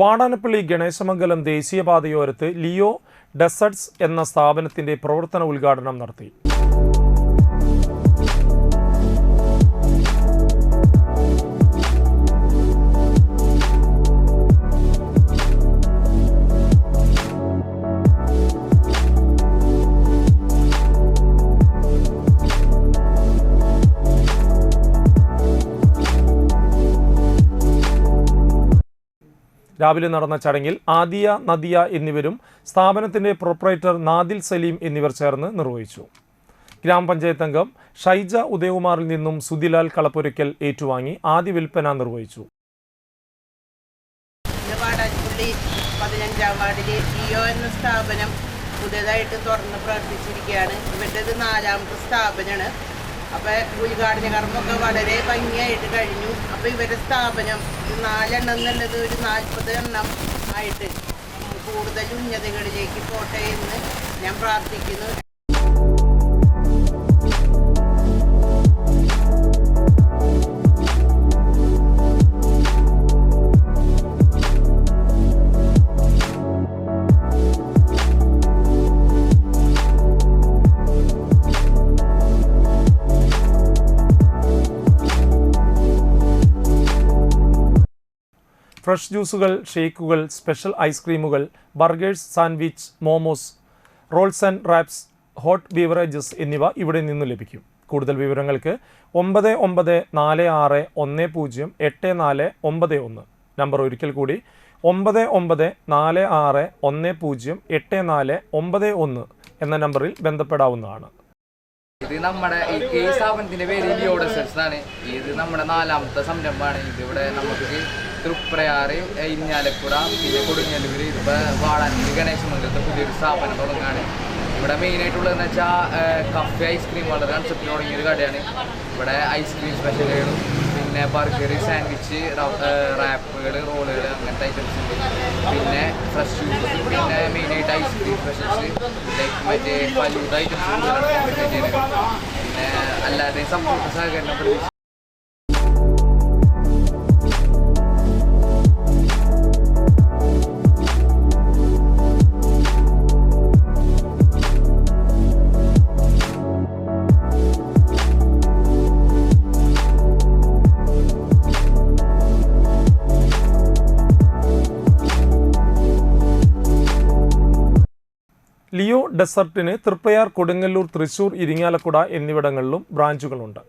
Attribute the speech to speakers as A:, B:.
A: വാടാനപ്പള്ളി ഗണേശമംഗലം ദേശീയപാതയോരത്ത് ലിയോ ഡെസർട്സ് എന്ന സ്ഥാപനത്തിന്റെ പ്രവർത്തന ഉദ്ഘാടനം നടത്തി. രാവിലെ നടന്ന ചടങ്ങിൽ ആദിയ നദിയ എന്നിവരും സ്ഥാപനത്തിന്റെ പ്രൊപ്പറേറ്റർ നാദിൽ സലീം എന്നിവർ ചേർന്ന് നിർവഹിച്ചു. ഗ്രാമപഞ്ചായത്ത് അംഗം ഷൈജ ഉദയകുമാറിൽ നിന്നും സുധിലാൽ കളപ്പുരയ്ക്കൽ ഏറ്റുവാങ്ങി ആദ്യ വിൽപ്പന നിർവഹിച്ചു.
B: പതിനഞ്ചാം വാർഡിലെ ജിയോ എന്ന സ്ഥാപനം പുതിയതായിട്ട് തുറന്ന് പ്രവർത്തിച്ചിരിക്കുകയാണ്. ഇവരുടേത് നാലാമത്തെ സ്ഥാപനമാണ്. അപ്പോൾ ഉദ്ഘാടന കർമ്മമൊക്കെ വളരെ ഭംഗിയായിട്ട് കഴിഞ്ഞു. അപ്പോൾ ഇവരുടെ സ്ഥാപനം നാലെണ്ണം എന്നുള്ളത് ഒരു നാൽപ്പത് എണ്ണം ആയിട്ട് കൂടുതൽ ഉന്നതകളിലേക്ക് പോട്ടെ എന്ന് ഞാൻ പ്രാർത്ഥിക്കുന്നു.
A: ഫ്രഷ് ജ്യൂസുകൾ ഷേക്കുകൾ special ഐസ്ക്രീമുകൾ burgers sandwich momos rolls and wraps hot beverages എന്നിവ ഇവിടെ നിന്ന് ലഭിക്കും. കൂടുതൽ വിവരങ്ങൾക്ക് ഒമ്പത് ഒമ്പത് നാല് ആറ് ഒന്ന് പൂജ്യം എട്ട് നാല് ഒമ്പത് ഒന്ന്. നമ്പർ ഒരിക്കൽ കൂടി ഒമ്പത് ഒമ്പത് നാല് ആറ് ഒന്ന് പൂജ്യം എട്ട് നാല് ഒമ്പത് ഒന്ന് എന്ന നമ്പറിൽ ബന്ധപ്പെടാവുന്നതാണ്.
C: ഇത് നമ്മുടെ ഈ ഈ സ്ഥാപനത്തിന്റെ പേര് ലിയോഡസൻസ് എന്നാണ്. ഇത് നമ്മുടെ നാലാമത്തെ സംരംഭമാണ്. ഇതിവിടെ നമുക്ക് തൃപ്രയാറ് ഇഞ്ഞാലക്കുട പിന്നെ കൊടുങ്ങല്ലൂർ ഇതിപ്പോ ഗണേശ മന്ദിരത്തെ പുതിയൊരു സ്ഥാപനം തുടങ്ങുകയാണ്. ഇവിടെ മെയിൻ ആയിട്ടുള്ളതെന്ന് വെച്ചാൽ കഫേ ഐസ്ക്രീം വളരെ കൺസെപ്റ്റ് തുടങ്ങിയൊരു കടയാണ്. ഇവിടെ ഐസ്ക്രീം സ്പെഷ്യലുകളും പിന്നെ ബർഗർ സാൻഡ്വിച്ച് റാപ്പുകൾ റോളുകൾ അങ്ങനത്തെ ഐറ്റംസ് ഉണ്ട്. പിന്നെ ഫ്രഷ് ജ്യൂസ് പിന്നെ മെയിനായിട്ട് ഐസ്ക്രീം സ്പെഷ്യൽസ് ലൈക്ക് മറ്റേ പല ഐറ്റംസ് రేసం ఒకసారి కట్టినప్పుడు
A: ലിയോ ഡെസർട്ടിന് തൃപ്പയാർ കൊടുങ്ങല്ലൂർ തൃശൂർ ഇരിങ്ങാലക്കുട എന്നിവിടങ്ങളിലും ബ്രാഞ്ചുകളുണ്ട്.